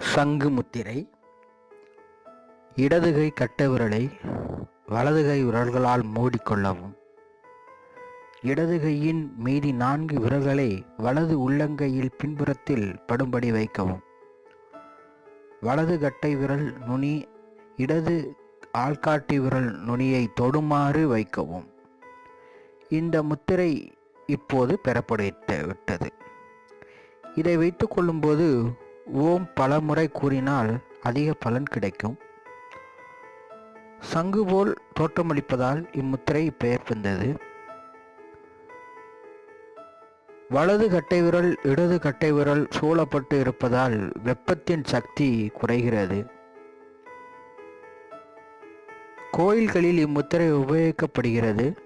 சங்கு முத்திரை இடதுகை கட்டை விரலை வலதுகை விரல்களால் மூடிக்கொள்ளவும். இடது கையின் மீதி நான்கு விரல்களை வலது உள்ளங்கையில் பின்புறத்தில் படும்படி வைக்கவும். வலது கட்டை விரல் நுனி இடது ஆள்காட்டி விரல் நுனியை தொடுமாறு வைக்கவும். இந்த முத்திரை இப்போது பெறப்படுத்த விட்டது. இதை வைத்துக் கொள்ளும்போது ஓம் பலமுறை கூறினால் அதிக பலன் கிடைக்கும். சங்கு போல் தோற்றமளிப்பதால் இம்முத்திரை பெயர் வந்தது வலது கட்டை விரல் இடது கட்டை விரல் சூழப்பட்டு இருப்பதால் வெப்பத்தின் சக்தி குறைகிறது. கோயில்களில் இம்முத்திரை உபயோகிக்கப்படுகிறது.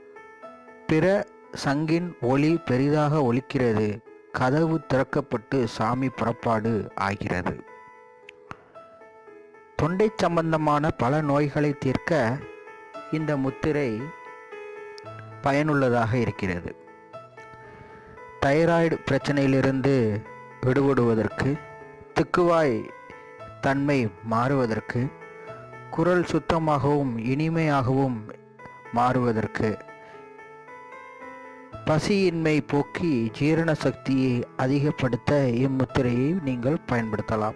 பிற சங்கின் ஒளி பெரிதாக ஒலிக்கிறது. கதவு திறக்கப்பட்டு சாமி புறப்பாடு ஆகிறது. தொண்டை சம்பந்தமான பல நோய்களை தீர்க்க இந்த முத்திரை பயனுள்ளதாக இருக்கிறது. தைராய்டு பிரச்சனையிலிருந்து விடுபடுவதற்கு திக்குவாய் தன்மை மாறுவதற்கு குரல் சுத்தமாகவும் இனிமையாகவும் மாறுவதற்கு பசியின்மை போக்கி ஜீரண சக்தியை அதிகப்படுத்த இம்முத்திரையை நீங்கள் பயன்படுத்தலாம்.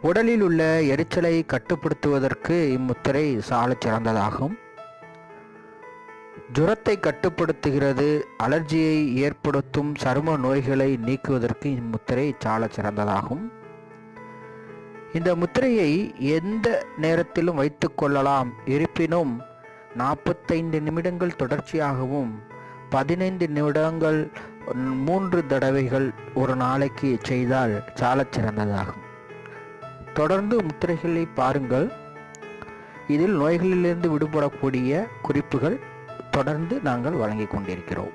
உடலில் உள்ள எரிச்சலை கட்டுப்படுத்துவதற்கு இம்முத்திரை சாலச் சிறந்ததாகும். ஜுரத்தை கட்டுப்படுத்துகிறது அலர்ஜியை ஏற்படுத்தும் சரும நோய்களை நீக்குவதற்கு இம்முத்திரை சால சிறந்ததாகும். இந்த முத்திரையை எந்த நேரத்திலும் வைத்துக் கொள்ளலாம். இருப்பினும் நாற்பத்தைந்து நிமிடங்கள் தொடர்ச்சியாகவும் பதினைந்து நிமிடங்கள் மூன்று தடவைகள் ஒரு நாளைக்கு செய்தால் சாலச் சிறந்ததாகும். தொடர்ந்து முத்திரைகளை பாருங்கள். இதில் நோய்களிலிருந்து விடுபடக்கூடிய குறிப்புகள் தொடர்ந்து நாங்கள் வழங்கிக் கொண்டிருக்கிறோம்.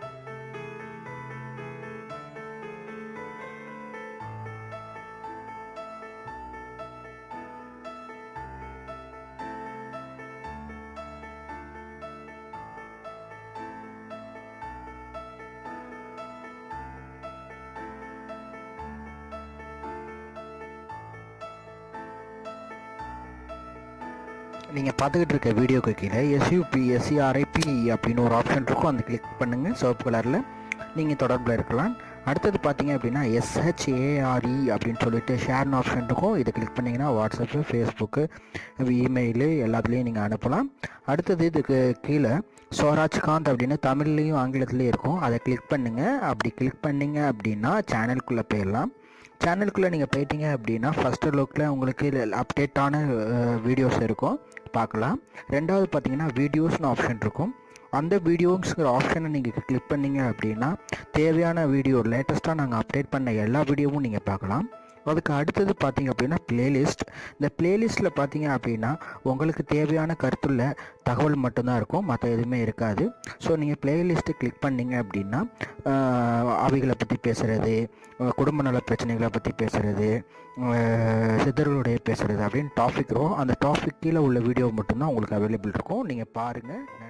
நீங்கள் பார்த்துக்கிட்டு இருக்க வீடியோக்கு கீழே எஸ்யூபி எஸ்சிஆர்ஐபி அப்படின்னு ஒரு ஆப்ஷன் இருக்கும். அந்த கிளிக் பண்ணுங்கள் சிவப்பு கலரில் நீங்கள் தொடர்பில் இருக்கலாம். அடுத்தது பார்த்தீங்க அப்படின்னா எஸ்ஹெச்ஏஆர்இ அப்படின்னு சொல்லிட்டு ஷேர்னு ஆப்ஷன் இருக்கும். இதை கிளிக் பண்ணிங்கன்னா வாட்ஸ்அப்பு ஃபேஸ்புக்கு இமெயிலு எல்லாத்துலேயும் நீங்கள் அனுப்பலாம். அடுத்தது இதுக்கு கீழே ஸ்வராஜ்காந்த் அப்படின்னு தமிழ்லேயும் ஆங்கிலத்துலேயும் இருக்கும். அதை கிளிக் பண்ணுங்கள் அப்படி கிளிக் பண்ணிங்க அப்படின்னா சேனலுக்குள்ளே போயிடலாம். சேனலுக்குள்ளே நீங்கள் போயிட்டீங்க அப்படின்னா ஃபஸ்ட்டு லுக்கில் உங்களுக்கு அப்டேட்டான வீடியோஸ் இருக்கும். பார்க்கலாம். ரெண்டாவது பார்த்தீங்கன்னா வீடியோஸ்னு ஆப்ஷன் இருக்கும். அந்த வீடியோஸுங்கிற ஆப்ஷனை நீங்கள் கிளிக் பண்ணீங்க அப்படின்னா தேவையான வீடியோ லேட்டஸ்ட்டாக நாங்கள் அப்டேட் பண்ண எல்லா வீடியோவும் நீங்கள் பார்க்கலாம். அதுக்கு அடுத்தது பார்த்தீங்க அப்படின்னா பிளேலிஸ்ட் இந்த பிளேலிஸ்ட்டில் பார்த்தீங்க அப்படின்னா உங்களுக்கு தேவையான கருத்துள்ள தகவல் மட்டும்தான் இருக்கும். மற்ற எதுவுமே இருக்காது. ஸோ நீங்கள் பிளேலிஸ்ட்டு கிளிக் பண்ணீங்க அப்படின்னா அவைகளை பற்றி பேசுகிறது குடும்ப நல பிரச்சனைகளை பற்றி பேசுகிறது சித்தர்களுடைய பேசுகிறது அப்படின்னு டாபிக் இருக்கும் அந்த டாபிக் கீழே உள்ள வீடியோ மட்டும்தான் உங்களுக்கு அவைலபிள் இருக்கும். நீங்கள் பாருங்கள் நன்றி.